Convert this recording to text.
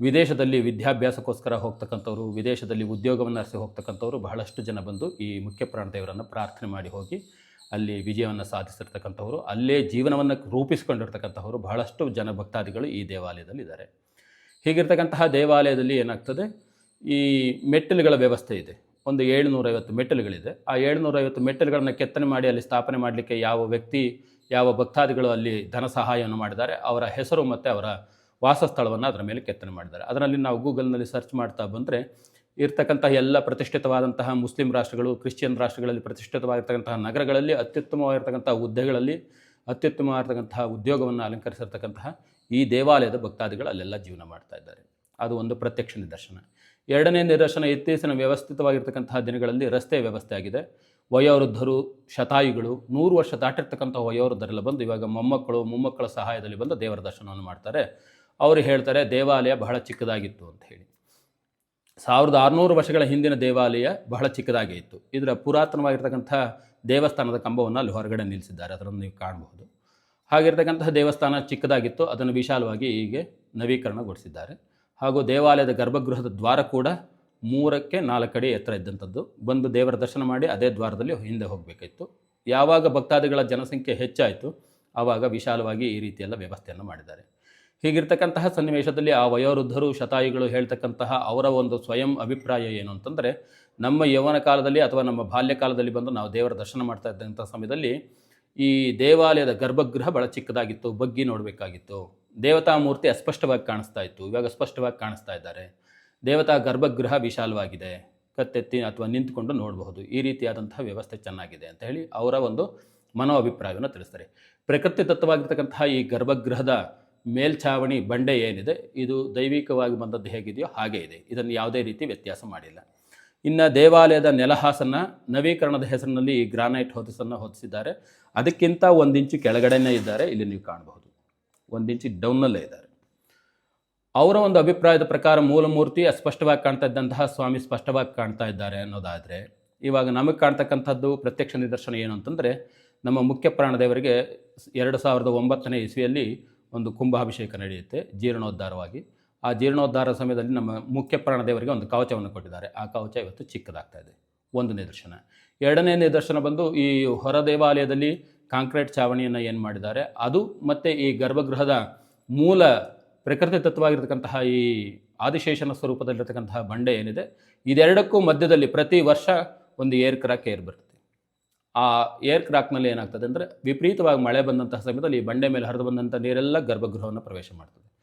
ವಿದೇಶದಲ್ಲಿ ವಿದ್ಯಾಭ್ಯಾಸಕ್ಕೋಸ್ಕರ ಹೋಗ್ತಕ್ಕಂಥವ್ರು, ವಿದೇಶದಲ್ಲಿ ಉದ್ಯೋಗವನ್ನು ಅರಸಿ ಹೋಗ್ತಕ್ಕಂಥವ್ರು ಬಹಳಷ್ಟು ಜನ ಬಂದು ಈ ಮುಖ್ಯ ಪ್ರಾಣ ದೇವರನ್ನು ಪ್ರಾರ್ಥನೆ ಮಾಡಿ ಹೋಗಿ ಅಲ್ಲಿ ವಿಜಯವನ್ನು ಸಾಧಿಸಿರ್ತಕ್ಕಂಥವ್ರು, ಅಲ್ಲೇ ಜೀವನವನ್ನು ರೂಪಿಸಿಕೊಂಡಿರ್ತಕ್ಕಂಥವ್ರು ಬಹಳಷ್ಟು ಜನ ಭಕ್ತಾದಿಗಳು ಈ ದೇವಾಲಯದಲ್ಲಿ ಇದ್ದಾರೆ ಹೀಗಿರ್ತಕ್ಕಂತಹ ದೇವಾಲಯದಲ್ಲಿ ಏನಾಗ್ತದೆ? ಈ ಮೆಟ್ಟಿಲುಗಳ ವ್ಯವಸ್ಥೆ ಇದೆ. ಒಂದು ಏಳುನೂರೈವತ್ತು ಮೆಟ್ಟಿಲುಗಳಿದೆ. ಆ ಏಳುನೂರೈವತ್ತು ಮೆಟ್ಟಲುಗಳನ್ನು ಕೆತ್ತನೆ ಮಾಡಿ ಅಲ್ಲಿ ಸ್ಥಾಪನೆ ಮಾಡಲಿಕ್ಕೆ ಯಾವ ವ್ಯಕ್ತಿ, ಯಾವ ಭಕ್ತಾದಿಗಳು ಅಲ್ಲಿ ಧನ ಸಹಾಯವನ್ನು ಮಾಡಿದ್ದಾರೆ, ಅವರ ಹೆಸರು ಮತ್ತು ಅವರ ವಾಸಸ್ಥಳವನ್ನು ಅದರ ಮೇಲೆ ಕೆತ್ತನೆ ಮಾಡಿದ್ದಾರೆ. ಅದರಲ್ಲಿ ನಾವು ಗೂಗಲ್ನಲ್ಲಿ ಸರ್ಚ್ ಮಾಡ್ತಾ ಬಂದರೆ ಇರ್ತಕ್ಕಂತಹ ಎಲ್ಲ ಪ್ರತಿಷ್ಠಿತವಾದಂತಹ ಮುಸ್ಲಿಂ ರಾಷ್ಟ್ರಗಳು, ಕ್ರಿಶ್ಚಿಯನ್ ರಾಷ್ಟ್ರಗಳಲ್ಲಿ ಪ್ರತಿಷ್ಠಿತವಾಗಿರ್ತಕ್ಕಂತಹ ನಗರಗಳಲ್ಲಿ ಅತ್ಯುತ್ತಮವಾಗಿರ್ತಕ್ಕಂಥ ಹುದ್ದೆಗಳಲ್ಲಿ ಅತ್ಯುತ್ತಮವಾಗಿರ್ತಕ್ಕಂತಹ ಉದ್ಯೋಗವನ್ನು ಅಲಂಕರಿಸಿರ್ತಕ್ಕಂತಹ ಈ ದೇವಾಲಯದ ಭಕ್ತಾದಿಗಳು ಅಲ್ಲೆಲ್ಲ ಜೀವನ ಮಾಡ್ತಾ ಇದ್ದಾರೆ. ಅದು ಒಂದು ಪ್ರತ್ಯಕ್ಷ ನಿದರ್ಶನ. ಎರಡನೇ ನಿದರ್ಶನ ಇತ್ತೀಚಿನ ವ್ಯವಸ್ಥಿತವಾಗಿರ್ತಕ್ಕಂತಹ ದಿನಗಳಲ್ಲಿ ರಸ್ತೆ ವ್ಯವಸ್ಥೆ ಆಗಿದೆ. ವಯೋವೃದ್ಧರು, ಶತಾಯುಗಳು, ನೂರು ವರ್ಷ ದಾಟಿರ್ತಕ್ಕಂಥ ವಯೋವೃದ್ಧರೆಲ್ಲ ಬಂದು ಇವಾಗ ಮೊಮ್ಮಕ್ಕಳು, ಮೊಮ್ಮಕ್ಕಳ ಸಹಾಯದಲ್ಲಿ ಬಂದು ದೇವರ ದರ್ಶನವನ್ನು ಮಾಡ್ತಾರೆ. ಅವರು ಹೇಳ್ತಾರೆ, ದೇವಾಲಯ ಬಹಳ ಚಿಕ್ಕದಾಗಿತ್ತು ಅಂತ ಹೇಳಿ. ಸಾವಿರದ ಆರುನೂರು ವರ್ಷಗಳ ಹಿಂದಿನ ದೇವಾಲಯ ಬಹಳ ಚಿಕ್ಕದಾಗೇ ಇತ್ತು. ಇದರ ಪುರಾತನವಾಗಿರ್ತಕ್ಕಂಥ ದೇವಸ್ಥಾನದ ಕಂಬವನ್ನು ಅಲ್ಲಿ ಹೊರಗಡೆ ನಿಲ್ಲಿಸಿದ್ದಾರೆ. ಅದನ್ನು ನೀವು ಕಾಣಬಹುದು. ಹಾಗಿರ್ತಕ್ಕಂತಹ ದೇವಸ್ಥಾನ ಚಿಕ್ಕದಾಗಿತ್ತು. ಅದನ್ನು ವಿಶಾಲವಾಗಿ ಹೀಗೆ ನವೀಕರಣಗೊಳಿಸಿದ್ದಾರೆ. ಹಾಗೂ ದೇವಾಲಯದ ಗರ್ಭಗೃಹದ ದ್ವಾರ ಕೂಡ ಮೂರಕ್ಕೆ ನಾಲ್ಕು ಅಡಿ ಎತ್ತರ ಇದ್ದಂಥದ್ದು. ಬಂದು ದೇವರ ದರ್ಶನ ಮಾಡಿ ಅದೇ ದ್ವಾರದಲ್ಲಿ ಹಿಂದೆ ಹೋಗಬೇಕಿತ್ತು ಯಾವಾಗ ಭಕ್ತಾದಿಗಳ ಜನಸಂಖ್ಯೆ ಹೆಚ್ಚಾಯಿತು, ಆವಾಗ ವಿಶಾಲವಾಗಿ ಈ ರೀತಿಯೆಲ್ಲ ವ್ಯವಸ್ಥೆಯನ್ನು ಮಾಡಿದ್ದಾರೆ. ಹೀಗಿರ್ತಕ್ಕಂತಹ ಸನ್ನಿವೇಶದಲ್ಲಿ ಆ ವಯೋವೃದ್ಧರು, ಶತಾಯುಗಳು ಹೇಳ್ತಕ್ಕಂತಹ ಅವರ ಒಂದು ಸ್ವಯಂ ಅಭಿಪ್ರಾಯ ಏನು ಅಂತಂದರೆ, ನಮ್ಮ ಯೌವನ ಕಾಲದಲ್ಲಿ ಅಥವಾ ನಮ್ಮ ಬಾಲ್ಯ ಕಾಲದಲ್ಲಿ ಬಂದು ನಾವು ದೇವರ ದರ್ಶನ ಮಾಡ್ತಾ ಇದ್ದಂಥ ಸಮಯದಲ್ಲಿ ಈ ದೇವಾಲಯದ ಗರ್ಭಗೃಹ ಬಹಳ ಚಿಕ್ಕದಾಗಿತ್ತು, ಬಗ್ಗಿ ನೋಡಬೇಕಾಗಿತ್ತು. ದೇವತಾ ಮೂರ್ತಿ ಅಸ್ಪಷ್ಟವಾಗಿ ಕಾಣಿಸ್ತಾ ಇತ್ತು, ಇವಾಗ ಸ್ಪಷ್ಟವಾಗಿ ಕಾಣಿಸ್ತಾ ಇದ್ದಾರೆ. ದೇವತಾ ಗರ್ಭಗೃಹ ವಿಶಾಲವಾಗಿದೆ, ಕತ್ತೆತ್ತಿ ಅಥವಾ ನಿಂತ್ಕೊಂಡು ನೋಡಬಹುದು, ಈ ರೀತಿಯಾದಂತಹ ವ್ಯವಸ್ಥೆ ಚೆನ್ನಾಗಿದೆ ಅಂತ ಹೇಳಿ ಅವರ ಒಂದು ಮನೋ ಅಭಿಪ್ರಾಯವನ್ನು ತಿಳಿಸ್ತಾರೆ. ಪ್ರಕೃತಿ ತತ್ವವಾಗಿರ್ತಕ್ಕಂತಹ ಈ ಗರ್ಭಗೃಹದ ಮೇಲ್ಛಾವಣಿ ಬಂಡೆ ಏನಿದೆ, ಇದು ದೈವಿಕವಾಗಿ ಬಂದದ್ದು ಹೇಗಿದೆಯೋ ಹಾಗೇ ಇದೆ. ಇದನ್ನು ಯಾವುದೇ ರೀತಿ ವ್ಯತ್ಯಾಸ ಮಾಡಿಲ್ಲ. ಇನ್ನು ದೇವಾಲಯದ ನೆಲಹಾಸನ್ನು ನವೀಕರಣದ ಹೆಸರಿನಲ್ಲಿ ಈ ಗ್ರಾನೈಟ್ ಹೊದಿಸನ್ನು ಹೊದಿಸಿದ್ದಾರೆ. ಅದಕ್ಕಿಂತ ಒಂದು ಇಂಚು ಕೆಳಗಡೆನೇ ಇದ್ದಾರೆ, ಇಲ್ಲಿ ನೀವು ಕಾಣಬಹುದು. ಒಂದು ಇಂಚು ಡೌನ್ನಲ್ಲೇ ಇದ್ದಾರೆ. ಅವರ ಒಂದು ಅಭಿಪ್ರಾಯದ ಪ್ರಕಾರ ಮೂಲಮೂರ್ತಿ ಅಸ್ಪಷ್ಟವಾಗಿ ಕಾಣ್ತಾ ಇದ್ದಂತಹ ಸ್ವಾಮಿ ಸ್ಪಷ್ಟವಾಗಿ ಕಾಣ್ತಾ ಇದ್ದಾರೆ ಅನ್ನೋದಾದರೆ, ಇವಾಗ ನಮಗೆ ಕಾಣ್ತಕ್ಕಂಥದ್ದು ಪ್ರತ್ಯಕ್ಷ ನಿದರ್ಶನ ಏನು ಅಂತಂದರೆ, ನಮ್ಮ ಮುಖ್ಯ ಪ್ರಾಣದೇವರಿಗೆ ಎರಡು ಸಾವಿರದ ಒಂಬತ್ತನೇ ಇಸ್ವಿಯಲ್ಲಿ ಒಂದು ಕುಂಭಾಭಿಷೇಕ ನಡೆಯುತ್ತೆ ಜೀರ್ಣೋದ್ಧಾರವಾಗಿ. ಆ ಜೀರ್ಣೋದ್ಧಾರ ಸಮಯದಲ್ಲಿ ನಮ್ಮ ಮುಖ್ಯ ಪ್ರಾಣದೇವರಿಗೆ ಒಂದು ಕವಚವನ್ನು ಕೊಟ್ಟಿದ್ದಾರೆ. ಆ ಕವಚ ಇವತ್ತು ಚಿಕ್ಕದಾಗ್ತಾ ಇದೆ. ಒಂದು ನಿದರ್ಶನ. ಎರಡನೇ ನಿದರ್ಶನ ಬಂದು ಈ ಹೊರ ದೇವಾಲಯದಲ್ಲಿ ಕಾಂಕ್ರೀಟ್ ಚಾವಣಿಯನ್ನು ಏನು ಮಾಡಿದ್ದಾರೆ, ಅದು ಮತ್ತು ಈ ಗರ್ಭಗೃಹದ ಮೂಲ ಪ್ರಕೃತಿ ತತ್ವವಾಗಿರ್ತಕ್ಕಂತಹ ಈ ಆದಿಶೇಷನ ಸ್ವರೂಪದಲ್ಲಿರ್ತಕ್ಕಂತಹ ಬಂಡೆ ಏನಿದೆ, ಇದೆರಡಕ್ಕೂ ಮಧ್ಯದಲ್ಲಿ ಪ್ರತಿ ವರ್ಷ ಒಂದು ಏರ್ ಕ್ರಾಕ್ ಬರುತ್ತೆ. ಆ ಏರ್ ಕ್ರಾಕ್ನಲ್ಲಿ ಏನಾಗ್ತದೆ ಅಂದರೆ ವಿಪರೀತವಾಗಿ ಮಳೆ ಬಂದಂತಹ ಸಮಯದಲ್ಲಿ ಈ ಬಂಡೆ ಮೇಲೆ ಹರಿದು ಬಂದಂಥ ನೀರೆಲ್ಲ ಗರ್ಭಗೃಹವನ್ನು ಪ್ರವೇಶ ಮಾಡ್ತದೆ.